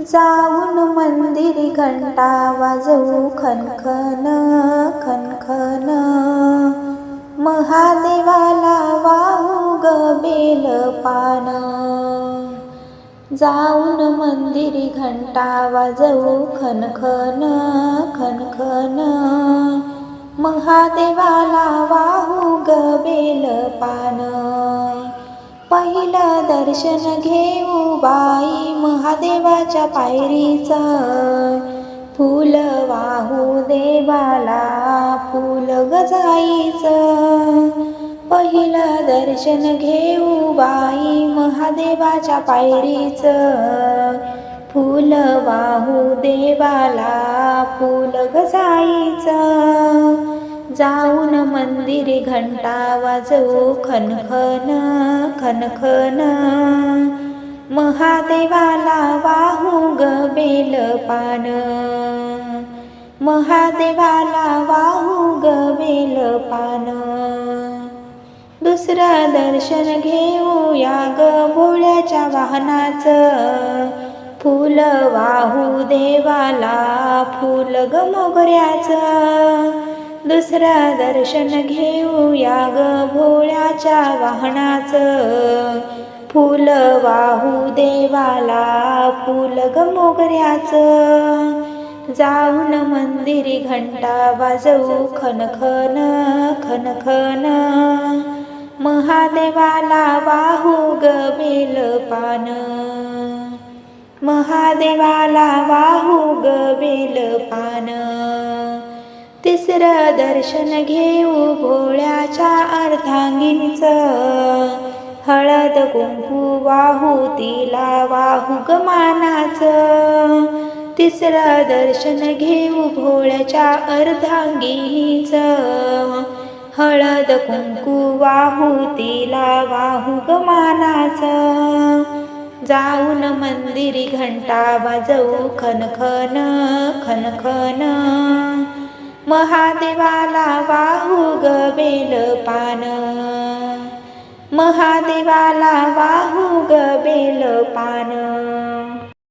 जाऊन मंदिरी घंटा वाजवू खनखन खनखन. महादेवाला वाहू ग बेल पान. जाऊन मंदिरी घंटा वाजवू खनखन खनखन. महादेवाला वाहू ग बेल पान. पहिलं दर्शन घेऊ बा महादेवाच्या पायरीचा फुल वाहू देवाला फुल गजाईचं. पहिलं दर्शन घेऊ बाई महादेवाच्या पायरीचं. फुल वाहू देवाला फुल गजाईचं. जाऊन मंदिरी घंटा वाजवू खनखन खनखन. महादेवाला वाहू ग बेल पान. महादेवाला वाहू ग बेल पान. दुसरं दर्शन घेऊया ग भोळ्याच्या वाहनाचं. फुल वाहू देवाला फुल ग मोगऱ्याचं. दुसरं दर्शन घेऊया ग भोळ्याच्या वाहनाचं. फुल वाहू देवाला फुल ग मोगऱ्याचं. जाऊन मंदिरी घंटा वाजवू खनखन खनखन. महादेवाला वाहू ग बेल पान. महादेवाला वाहू ग बेल पान. तिसरं दर्शन घेऊ भोळ्याच्या अर्धांगींचं. हळद कुंकू वाहू तिला वाहू ग मानाचं. तिसरं दर्शन घेऊ भोळ्याच्या अर्धांगिनीचं. हळद कुंकू वाहू तिला वाहू ग मानाचं. जाऊन मंदिरी घंटा वाजवू खनखन खनखन महादेवाला वाहू ग बेल पान. महादेवाला वाहू ग बेल पान.